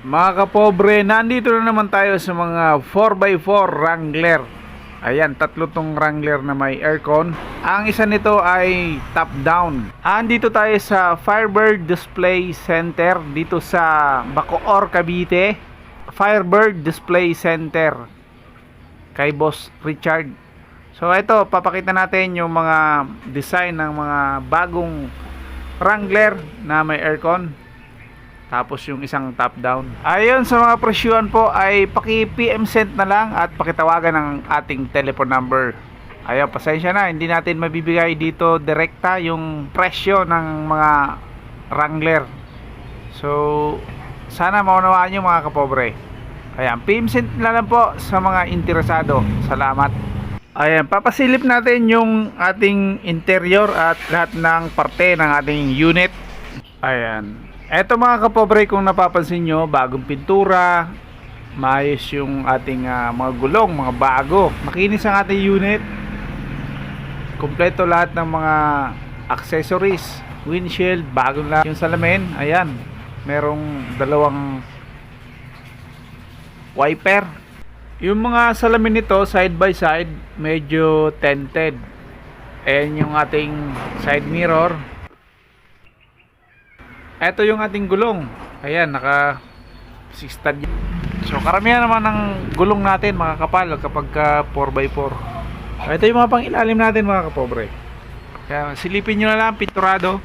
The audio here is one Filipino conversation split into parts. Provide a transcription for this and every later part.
Mga kapobre, nandito na naman tayo sa mga 4x4 Wrangler. Ayan, tatlo tong Wrangler na may aircon. Ang isa nito ay top down. Andito tayo sa Firebird Display Center dito sa Bacoor, Cavite. Firebird Display Center kay Boss Richard. So ito, papakita natin yung mga design ng mga bagong Wrangler na may aircon. Tapos yung isang top down. Ayun sa mga presyuhan po ay paki PM send na lang at pakitawagan ng ating telephone number. Ayun, pasensya na, hindi natin mabibigay dito direkta yung presyo ng mga Wrangler. So, sana maunawaan nyo mga kapobre. Ayan, PM send na lang po sa mga interesado. Salamat. Ayan, papasilip natin yung ating interior at lahat ng parte ng ating unit. Ayan. Eto mga kapobre, kung napapansin nyo, bagong pintura, maayos yung ating ah, mga gulong, mga bago. Makinis ang ating unit. Kompleto lahat ng mga accessories, windshield, bagong lahat. Yung salamin, ayan, merong dalawang wiper. Yung mga salamin nito, side by side, medyo tinted. Ayan yung ating side mirror. Ito yung ating gulong. Ayan, naka 6 stud. So karamihan naman ng gulong natin makakapal kapag ka 4x4. Ito yung mga pang ilalim natin mga kapobre. Kaya silipin nyo na lang, pinturado.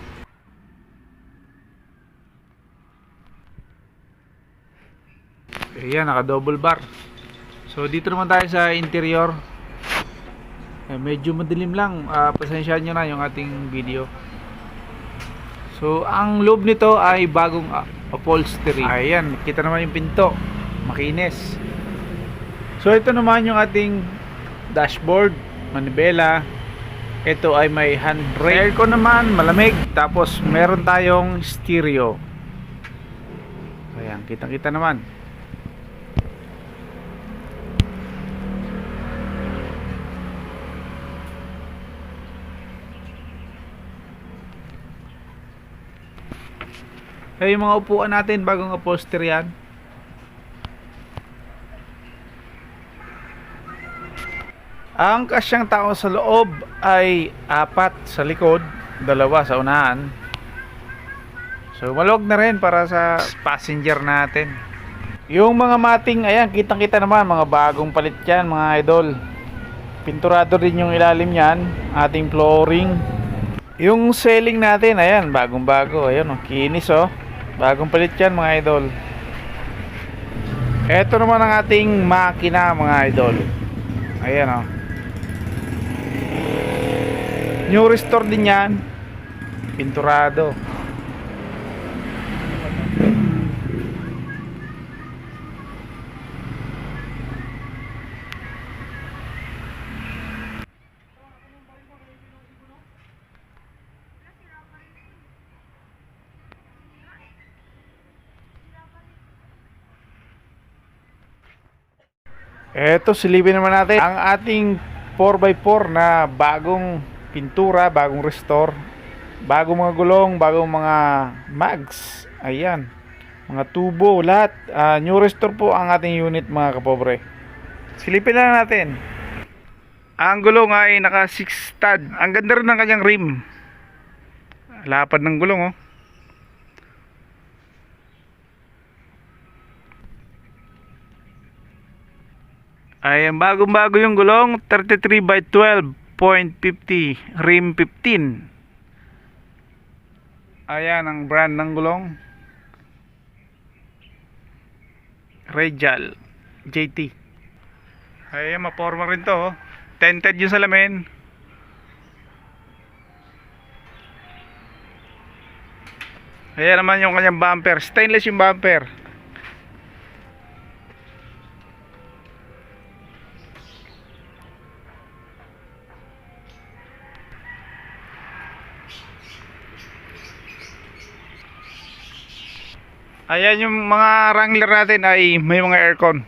Ayan, naka double bar. So dito naman tayo sa interior. Eh, medyo madilim lang. Ah, pasensyahan nyo na yung ating video. So, ang loob nito ay bagong ah, upholstery. Ayan, kita naman yung pinto. Makinis. So, ito naman yung ating dashboard, manibela. Ito ay may handbrake. Aircon naman, malamig. Tapos, meron tayong stereo. Ayan, kitang-kita naman. Kaya yung mga upuan natin, bagong upholstery yan. Ang kasyang tao sa loob ay apat sa likod, dalawa sa unahan. So malog na rin para sa passenger natin. Yung mga mating, ayan, kitang-kita naman, mga bagong palit yan, mga idol. Pinturado din yung ilalim yan, ating flooring. Yung selling natin, ayan, bagong-bago, ayan, oh, kinis oh. Bagong palit yan mga idol. Ito naman ang ating makina mga idol. Ayan oh. New restore din yan. Pinturado. Eto, silipin naman natin ang ating 4x4 na bagong pintura, bagong restore, bagong mga gulong, bagong mga mags. Ayan, mga tubo, lahat. Ah, new restore po ang ating unit mga kapobre. Silipin lang natin. Ang gulong ay naka 6 stud. Ang ganda rin ng kanyang rim. Lapad ng gulong oh. Ayan, bagong-bago yung gulong, 33 by 12.50, rim 15. Ayan ang brand ng gulong. Radial JT. Ayan, maporma rin to. oh. Tinted yung salamin. Ayan naman yung kanyang bumper. Stainless yung bumper. Ayan yung mga Wrangler natin ay may mga aircon.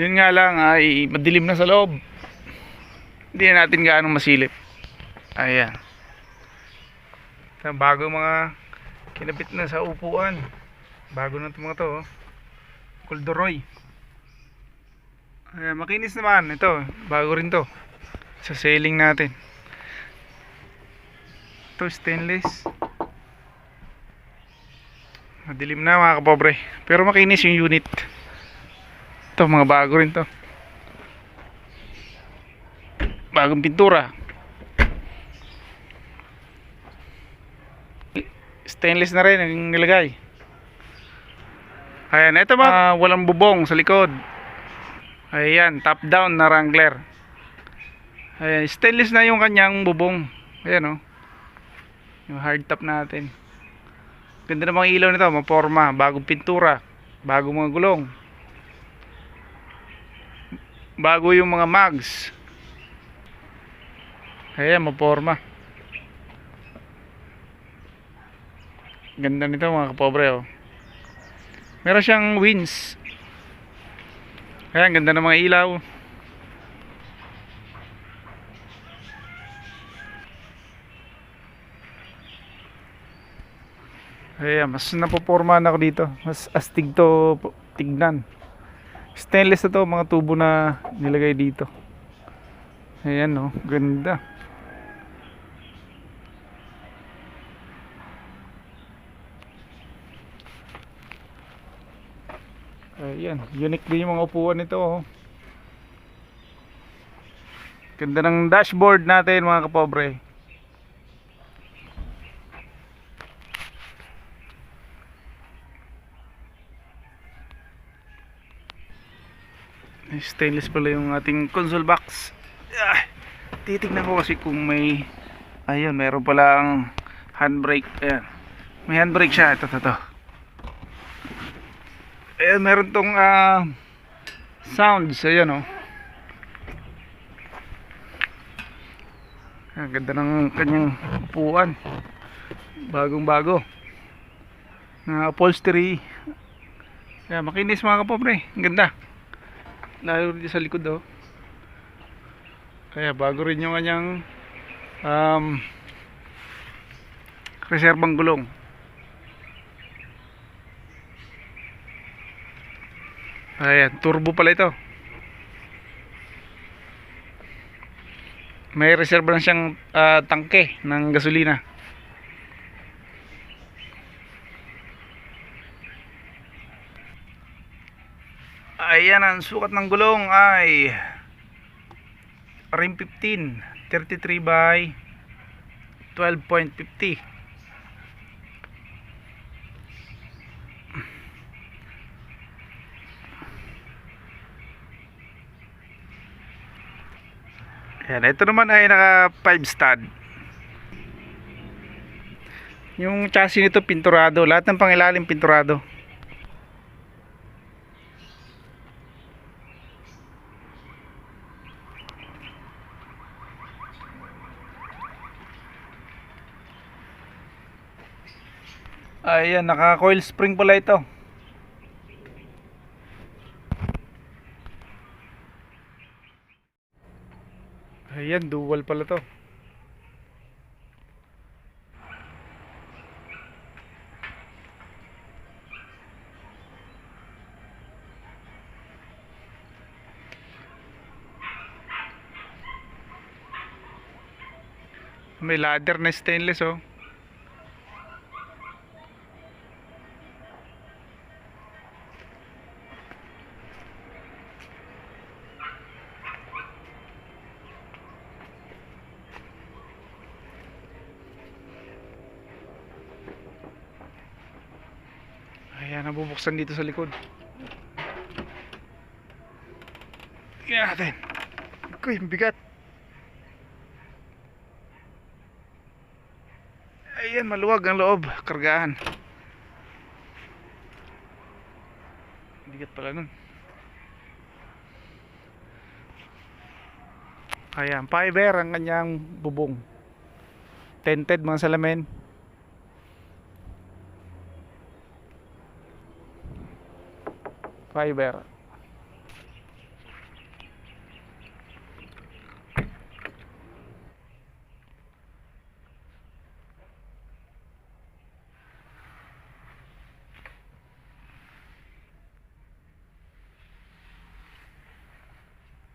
Yun nga lang ay madilim na sa loob. Hindi na natin gaano masilip. Ayan. Ito, bago mga kinabit na sa upuan. Bago na ito mga to. Oh. Kuldoroy. Ayan, makinis naman. Ito, bago rin to. Sa sailing natin. Ito, stainless. Madilim na mga kapobre. Pero makinis yung unit. Ito, mga bago rin to. Bagong pintura. Stainless na rin ang nilagay. Ayan, ito mga walang bubong sa likod. Ayan, top down na Wrangler. Ayan, stainless na yung kanyang bubong. Ayan oh. Yung hard top natin. Ganda ng mga ilaw nito, maporma, bagong pintura, bagong mga gulong. Bago yung mga mags. Ayan, maporma. Ganda nito mga kapobre oh. Meron siyang wings. Ayan, ganda ng mga ilaw. Ayan, mas napopormahan ako dito. Mas astig to tignan. Stainless na to, mga tubo na nilagay dito. Ayan oh, ganda. Ayan, unique din yung mga upuan nito oh. Ganda ng dashboard natin mga kapobre. Stainless pala yung ating console box. Ah, titignan ko kasi kung may ayun, meron palang handbrake. Ayan. May handbrake siya. Ito, ito, ito. Ayan, meron tong ah, sounds. Ayan, oh. Ang ganda ng kanyang upuan. Bagong bago. Na upholstery. Ayan, makinis mga kapobre. Ang ganda. Rin sa likod, oh. Kaya bago rin yung kanyang um, reserbang gulong. Ayan, turbo pala ito. May reserva na siyang ah, tangke ng gasolina. Ayan, ang sukat ng gulong ay rim 15, 33 by 12.50. Yan, ito naman ay naka 5 stud. Yung chassis nito pinturado, lahat ng pangilalim pinturado. Ayan, naka coil spring pala ito. Ayan, dual pala to. May ladder na stainless oh. Ayan, nabubuksan dito sa likod. Tingnan natin. Uy, ang bigat. Ayan, maluwag ang loob. Kargahan. Bigat pala nun. Ayan, fiber ang kanyang bubong. Tented mga salamin. fiber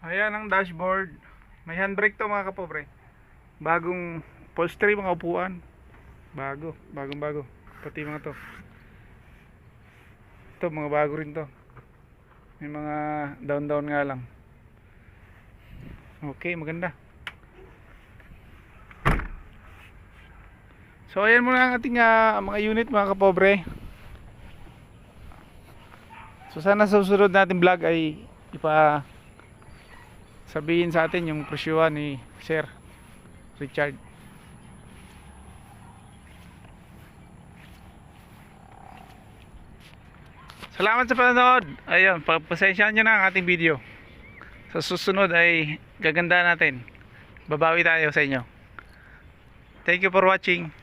Ayan ang dashboard. May handbrake to mga kapobre. Bagong upholstery mga upuan. Bago, bagong bago. Pati mga to. Ito mga bago rin to. May mga down down nga lang. Okay, maganda. So ayan muna ang ating ah, mga unit mga kapobre. So sana sa susunod natin vlog ay ipa sabihin sa atin yung presyuhan ni Sir Richard. Salamat sa panonood. Ayun, pagpasensyahan nyo na ang ating video. Sa susunod ay gaganda natin. Babawi tayo sa inyo. Thank you for watching.